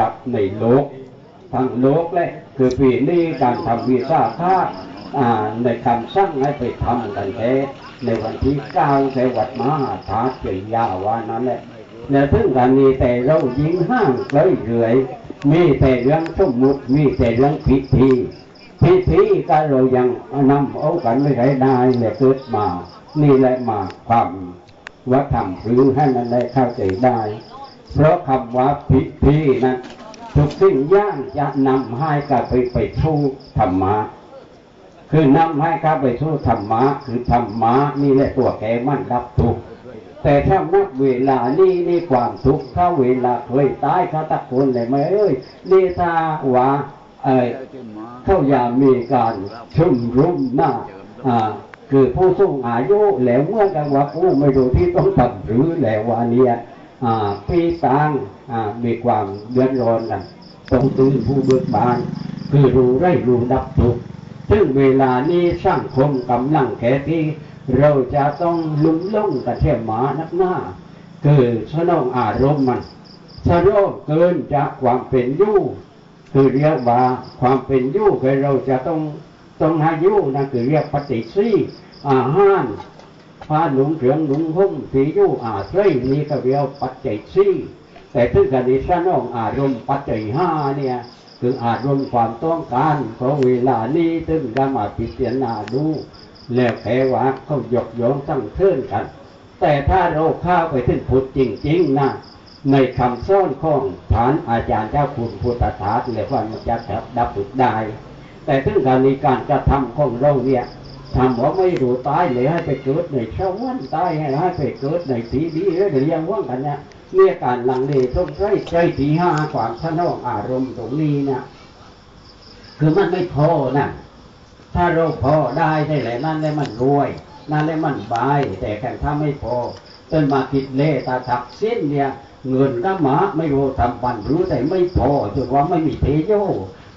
รับในโลกทั้งโลกเลยคือปีนี้การทำวีซ่าค่าในคำสั่งให้ไปทำกันแท้ในวันที่เก้าในวัดมหาธาตุเจียาวานั้นแหละและถึงกันมีแต่เรายิงห้างเลยเรื่อยมีแต่เรื่องสมมุติมีแต่เรื่องพิธีพิธีก็เรายังนำเอากันไม่ได้ได้เลยเกิดมา นี่แหละมาความวัฒนธรรมหรือให้มันได้เข้าใจได้ เพราะคำว่าพิธีนั้นทุกสิ่งย่างจะนำให้กับไปไปสู่ธรรมะ คือนำให้ข้าไปสู่ธรรมะ คือธรรมะนี่แหละตัวแกมันรับทุกแต่ถ้านับเวลานี่นี่ความทุกข์ถ้าเวลาเคยตายเขาตะโกนเลยไหมเอ้ยนี่ถ้าว่าเอ้ยเขาอย่ามีการชุมรุมหน้าอ่าคือผู้สูงอายุแล้วเมื่อกันว่าผู้ไม่รู้ที่ต้องทำหรือแล้วว่าเนี่ ยอ่าพี่ต่างมีความเดือดร้อนกันต้องตื่นผู้เบิกบาน คือรู้ไร่รู้ดับทุกซึ่งเวลานี้สร้างคมกำลังแค่ที่เราจะต้องลุ่มล่งกันเทียมหมานักหน้า คือสนองอารมณ์มันสนองเกินจากความเป็นอยู่คือเรียกว่าความเป็นอยู่คือเราจะต้องต้องห้อยู่นั่นคือเรียกปฏิสีอาหาร ผ้าหนุ่งเถืองหนุ่งหุ้มสีอยู่อาศัยนี่ก็เรียกปัจจัยสี่แต่ถึงกันนี้สนองอารมณ์ปัจจัยห้าเนี่ยคืออาจรวมความต้องการของเวลานี้ซึ่งจะมาพิจารณาดูแล้วแค่ว่าเขาหยกย่องตั้งเทินกัน แต่ถ้าเราเข้าไปถึงพุทธจริงๆนะในคำสอนของฐานอาจารย์เจ้าคุณพุทธทาสเลยว่ามันจะดับทุกข์ได้แต่ถึงการในการกระทำของเราเนี่ย ทำว่าไม่รู้ตายเลยให้ไปเกิดในชาววันตายให้ให้ไปเกิดในทีดีหรือยังว่างกันเนี่ยเนี่ยการลังเลสงสัยใจทีห้าความสนองอารมณ์ตรงนี้นะคือมันไม่พอนะถ้าเราพอได้ได้แหละนั่นเลยมันรวย นั่นเลยมันบาย แต่แค่ถ้าไม่พอต้นมาคิดเล่ตาถักสิ้นเนี่ย เงินก็มาไม่รู้ทำบันรู้แต่ไม่พอจนว่าไม่มีเทโย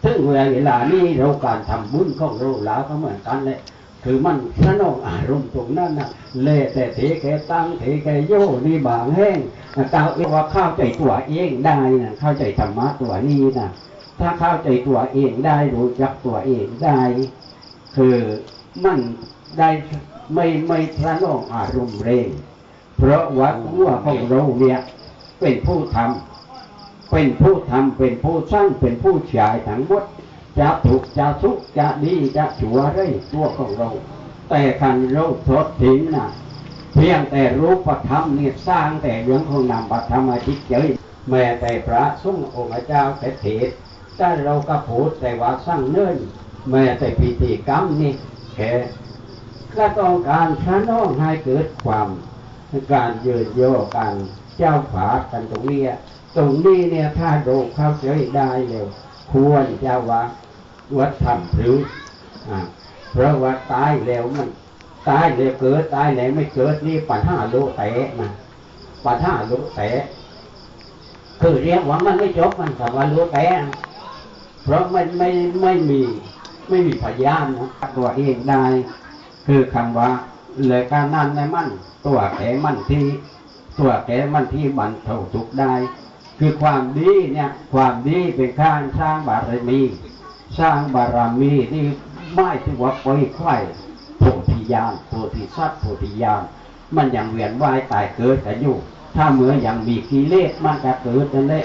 ถึงเวลานี้เราการทำบุญของเราแล้วก็เหมือนกันเลย คือมันสนองอารมณ์ตรงนั้นนะเละแต่เทแกตั้งเทแกโยนี่บางแห้งเจ้าเรียกว่าเข้าใจตัวเองได้นะเข้าใจธรรมะตัวนี้นะถ้าเข้าใจตัวเองได้รู้จักตัวเองได้ คือมันได้ไม่ไม่สนองอารมณ์เร่งเพราะว่าตัวของเราเนี่ยเป็นผู้ทำเป็นผู้ทำเป็นผู้สร้างเป็นผู้ฉายทั้งหมด จะถูกจะสุขจะดีจะชั่วไรตัวของเรา แต่คันเราทดทิ้งนะเพียงแต่รูปธรรมเนี่ยสร้างแต่เรื่องของนามธรรมอาทิตเจยแม้แต่พระสงฆ์องค์เจ้าแต่เทศถ้าเราก็พูดแต่ว่าสร้างเนิ่นแม้แต่พิธีกรรมนี่แค่ก็ต้องการสน้องให้เกิดความการยืนโยการเจ้าผากันตรงนี้ตรงนี้เนี่ยถ้าเราเข้าใจได้เร็วควรจะว่า วัดธรรมหรือเพราะว่าตายแล้วมันตายแล้วเกิดตายแล้วไม่เกิดนี่ปัญหาโลแตะนะปัญหาโลแตะคือเรียกว่ามันไม่จบมันสว่าโลแตะเพราะมันไม่ไม่มีไม่มีพยานนะตัวเองได้คือคำว่าเลยการนั่นในมันตัวแกมันที่ตัวแกมันที่บรรเทาทุกได้ คือความดีเนี่ย ความดีเป็นข้างสร้างบารมี สร้างบารมีนี่ไม่ที่ว่าปล่อยไข่โพธิญาณโพธิสัตว์โพธิญาณมันยังเวียนว่ายตายเกิดกันอยู่ ถ้าเมื่อยังมีกิเลสมันจะเกิดนั่นแหละ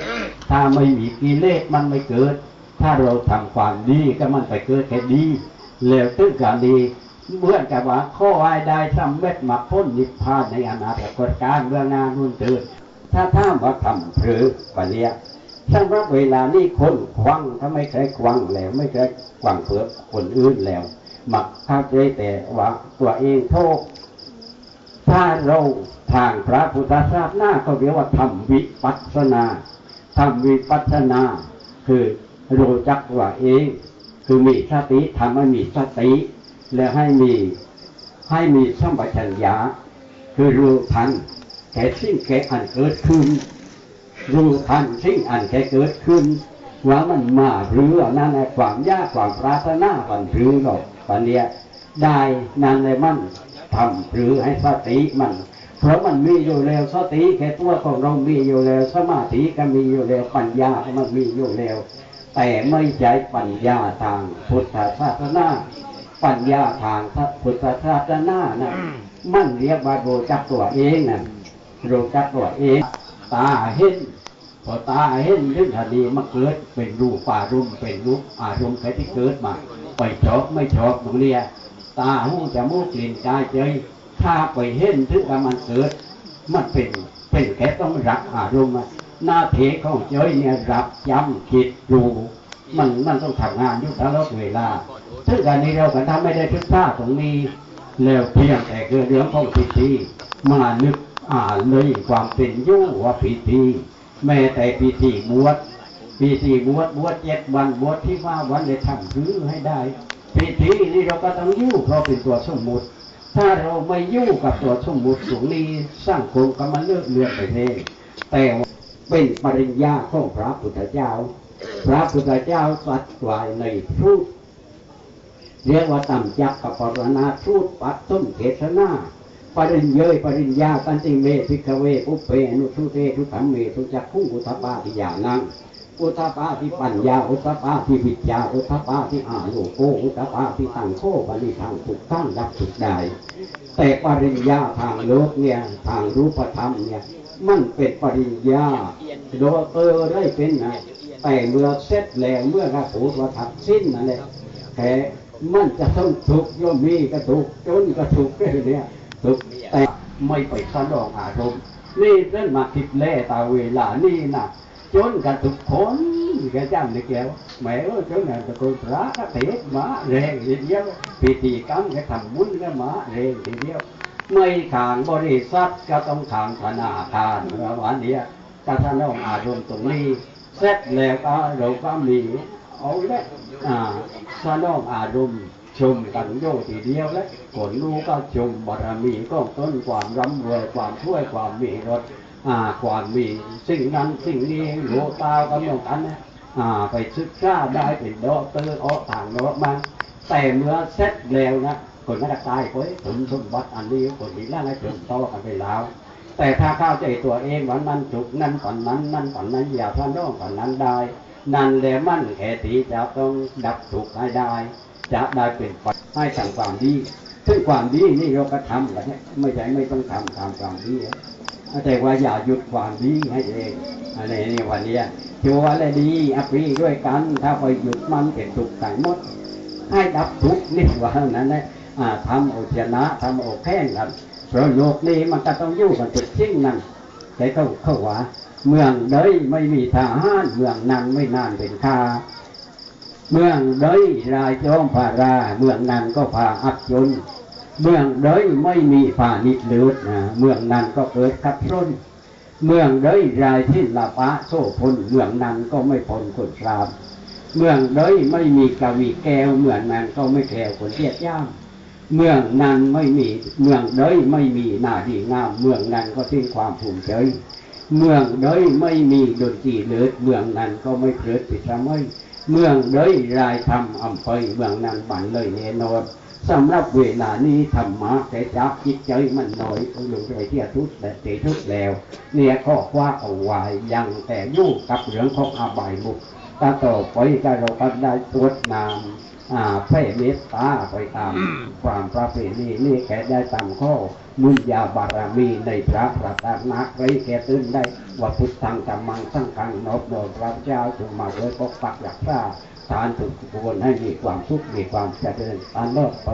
ถ้าไม่มีกิเลสมันไม่เกิด ถ้าเราทำความดีก็มันไปเกิดแค่ดีแล้วตึ้งการดีเมือนกับว่าข้อไว้ได้สำเร็จมาพ้นนิพพานในอนาคตการเมื่องานนุ่นเถิดถ้าท่ามว่าทำหรือปะเนี้ย สำหรับเวลานี้คนควังถ้าไม่เคยควังแล้ว ไม่เคยควังเพื่อคนอื่นแล้วมักเข้าใจแต่ว่าตัวเองโทษถ้าเราทางพระพุทธศาสนาเขาเรียกว่าทำวิปัสสนาทำวิปัสสนา คือรู้จักว่าเอง คือมีสติทำให้มีสติ แล้วให้มีให้มีสัมปชัญญะคือรู้ทันแก่สิ่งแก่อันเกิดขึ้น รู้ทันสิ่งอันแก่เกิดขึ้น ว่ามันมาหรือนั่นในความยากความปรารถนาวันหรือหรอกวันเนี้ยได้นั่นเลยมันทำหรือให้สติมัน เพราะมันมีอยู่แล้วสติแค่ตัวของเรามีอยู่แล้วสมาธิก็มีอยู่แล้วปัญญาก็มันมีอยู่แล้วแต่ไม่ใช้ปัญญาทางพุทธศาสนาปัญญาทางพระพุทธศาสนานะมันเรียกว่ารู้จักตัวเองนะรู้จักตัวเอง ตาเห็นพอตาเห็นเรื่องคดีมาเกิดเป็นรูปป่ารุมเป็นรูปอารมณ์ใครที่เกิดมาไปชอบไม่ชอบตรงเนี้ยตาหูจมูกกลิ่นกายใจถ้าไปเห็นถึงกับมันเกิด มันเป็นเป็นแค่ต้องรับอารมณ์หน้าเทของเจ้ยเนี่ยรับย้ำคิดดูมันมันต้องทำงานอยู่ตลอดเวลาถึงการนี้เราก็ทำไม่ได้ทุกท่าตรงนี้แล้วเพียงแต่คือเรื่องของพิธีมานึก อ่านเลยความเป็นยุ่ว่าพิธีแม้แต่พิธีบวชพิธีบวชบวชเจ็ดวันบวชที่ว่าวันเลยทำรือให้ได้พิธีนี้เราก็ต้องยุ่เพราะเป็นตัวสมมุติ ถ้าเราไม่ยุ่กับตัวสมมุติตรงนี้สร้างโครงก็มันเลือกเลือนไปเองแต่เป็นปริญญาของพระพุทธเจ้า พระพุทธเจ้าตรัสไว้ในทุตเรียกว่าตำจักกับปรณาทูตปัตต้นเทศนา ปริญเยยปริญญาตันติเมพิกเวอุเปอนุทุเตทุธรรมเมทุจักขุงอุทปาทิยานังอุทปาทิปัญญาอุทปาทิวิจยาอุทปาทิอาโลโกอุทปาทิตังโคปณิทางถูกตั้งรับถูกได้แต่ปริญญาทางโลกเนี่ยทางรูปธรรมเนี่ยมันเป็นปริญญาโดยเตอได้เป็นนะแต่เมื่อเสร็จแล้วเมื่อกระผูวัฏสิ้นนั่นแหละแต่มันจะต้องถูกย่อมมีก็ถูกจนก็ถูกเนี่ย ถูกข์แต่ไม่ไปสนองอารมณ์นี่เรื่องมาคิดแล่ตาเวลานี่นะจนกันทุกคนแกจำในแก้วแหมเออจนกันตะโกนพระก็เทศมาแรงทีเดียวพิธีกรรมแกทำบุญก็มาแรงทีเดียว ไม่ขางบริษัทก็ต้องขางธนาคารเมื่อวานเนี้ยกระทนองอารมณ์ตรงนี้เสร็จแล้วก็เราก็มีเอาละอ่าสนองอารมณ์ ชมกันโยทีเดียวและผลรู้ก็ชมบารมีก็ต้นความร่ำรวยความช่วยความมีรถอ่าความมีสิ่งนั้นสิ่งนี้โลตากันอย่างกันนะอ่าไปศึกษาได้เป็นดอกเตอร์ออต่างโลกมาแต่เมื่อเสร็จแล้วนะคนก็จะตายไปผลสมบัติอันนี้คนนี้แล้วให้ผลต่อกันไปแล้วแต่ถ้าเข้าใจตัวเองว่านั้นจุกนั้นฝันนั้นนั้นฝันนั้นอย่าพลาดน้องฝันนั้นได้ นั่นแหละมันแค่ทีจะต้องดับทุกให้ได้ จะได้เป็นปัจให้ทำความดีซึ่งความดีนี่เราก็ทำกันเนี่ไม่ใช่ไม่ต้องทำตามความดีแต่ว่าอย่าหยุดความดีให้เองอันนี้นี่วันนี้ยชัวร์และดีอภิด้วยกัน ถ้าไปหยุดมันเป็นทุกข์ใส่หมด ให้ดับทุกข์นี่ว่าเท่านั้นแหละทำเอาชนะทำเอาแพ้กันเพราะโลกนี้มันก็ต้องอยู่กับจุดทิ้งนั้นแต่เขาเขาว่า เมืองใดไม่มีทหารเมืองนั้นไม่นานเป็นข้า เมืองใดรายจอมพาราเมืองนั้นก็พาอับจน เมืองใดไม่มีฝ่านิดเลือดนะเมืองนั้นก็เกิดขัดร้นเมืองใดรายที่ละปะโซพลเมืองนั้นก็ไม่พ้นคนสามเมืองใดไม่มีกวีแก้วเมืองนั้นก็ไม่แคลวคนเทียดย่ามเมืองนั้นไม่มีเมืองใดไม่มีหน้าดีงาม เมืองนั้นก็ทิ้งความภูมิใจเมืองใดไม่มีดนตรีเลิศเมืองนั้นก็ไม่เพลิดปิดละไม่ เมืองเลยรายทำอำไพเมืองนั้นบันเลยแน่นอนสำหรับเวลานี้ธรรมะแต่จักจิตใจมันน้อยอยู่ในที่ทุกข์แต่เทุกข์แล้ว เนี่ยก็ว่าเอาไว้ยังแต่ยู่กับเรื่องของอาบายมุกตาต่อไปก็เราก็ได้ตรวจนาม อ่าแผ่เมตตาไปตามความประเพณีนี่แค่ได้ตามข้อมุญญาบารมีในพระประตานักไรแก่ตื่นได้ว่าพุทธังกัมมังสังกังนอบนอบพระเจ้าจงมาไว้ปกปักรักษาทานทุกคนให้มีความสุขมีความเจริญตลอดไป